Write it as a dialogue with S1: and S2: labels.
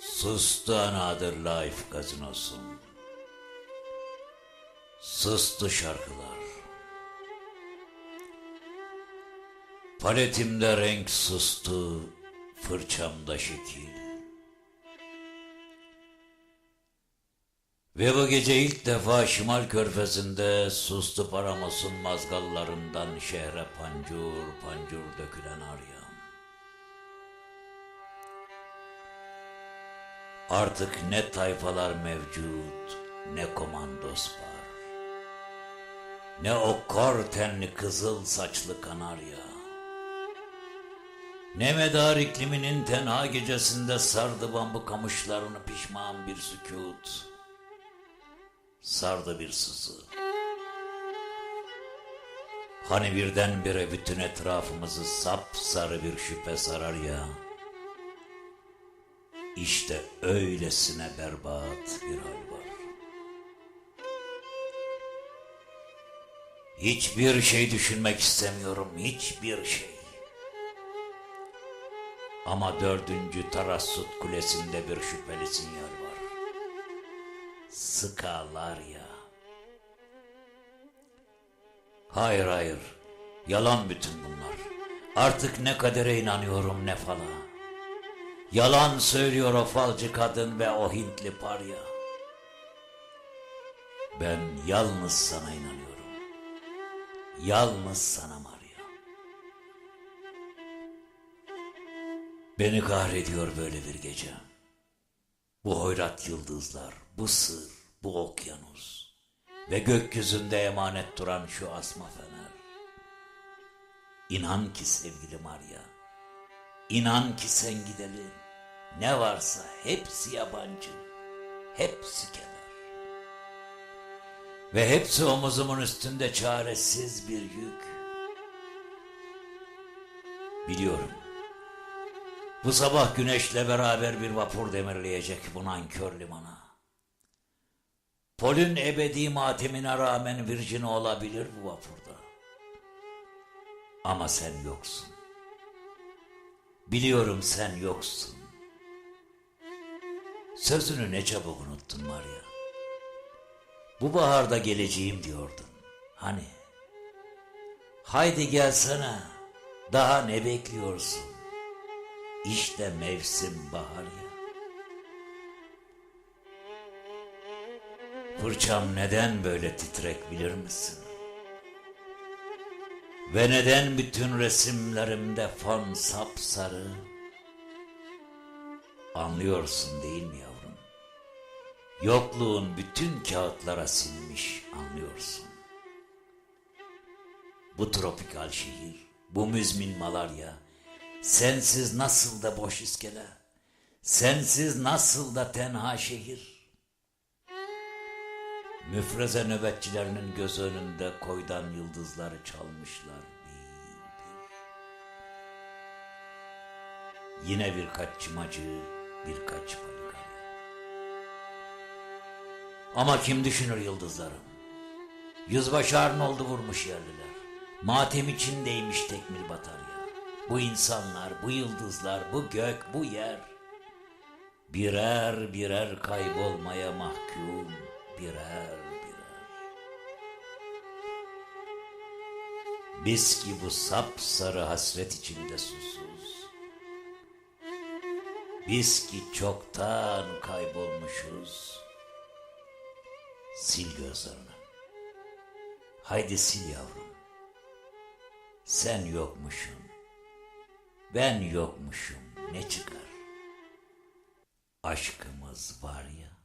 S1: Sustu another life gazinosun. Sustu şarkılar. Paletimde renk sustu, fırçamda şekil. Ve bu gece ilk defa Şimal Körfezi'nde sustu paramosun mazgallarından şehre pancur pancur dökülen aryam. Artık ne tayfalar mevcut, ne komandos var. Ne o kor tenli kızıl saçlı kanarya. Ne medar ikliminin tenha gecesinde sardı bambu kamışlarını pişman bir sükut. Sardı bir sızı. Hani birdenbire bütün etrafımızı sap sarı bir şüphe sarar ya. İşte öylesine berbat bir hal var. Hiçbir şey düşünmek istemiyorum, hiçbir şey. Ama dördüncü Tarassut Kulesi'nde bir şüpheli sinyal var. Sıkalar ya. Hayır hayır, yalan bütün bunlar. Artık ne kadere inanıyorum ne fala. Yalan söylüyor o falcı kadın ve o Hintli parya. Ben yalnız sana inanıyorum. Yalnız sana Maria. Beni kahrediyor böyle bir gece. Bu hoyrat yıldızlar, bu sır, bu okyanus ve gökyüzünde emanet duran şu asma fener. İnan ki sevgili Maria, inan ki sen gidelim. Ne varsa hepsi yabancı, hepsi keder. Ve hepsi omuzumun üstünde çaresiz bir yük. Biliyorum. Bu sabah güneşle beraber bir vapur demirleyecek bu nankör limana. Pol'ün ebedi matemine rağmen Virgin olabilir bu vapurda. Ama sen yoksun. Biliyorum sen yoksun. Sözünü ne çabuk unuttun Maria. Bu baharda geleceğim diyordun. Hani? Haydi gelsene. Daha ne bekliyorsun? İşte mevsim bahar ya. Fırçam neden böyle titrek bilir misin? Ve neden bütün resimlerimde fon sapsarı? Anlıyorsun değil mi yavrum? Yokluğun bütün kağıtlara silmiş anlıyorsun. Bu tropikal şehir, bu müzmin Malarya, sensiz nasıl da boş iskele, sensiz nasıl da tenha şehir. Müfreze nöbetçilerinin göz önünde koydan yıldızları çalmışlar bir. Yine birkaç çimacı, birkaç polikarya. Ama kim düşünür yıldızlarım? Yüzbaşı Arnold'u vurmuş yerliler. Matem içindeymiş tekmil batarya. Bu insanlar, bu yıldızlar, bu gök, bu yer. Birer birer kaybolmaya mahkum, birer birer. Biz ki bu sapsarı hasret içinde susuz. Biz ki çoktan kaybolmuşuz. Sil gözlerini. Haydi sil yavrum. Sen yokmuşsun. Ben yokmuşum. Ne çıkar? Aşkımız var ya.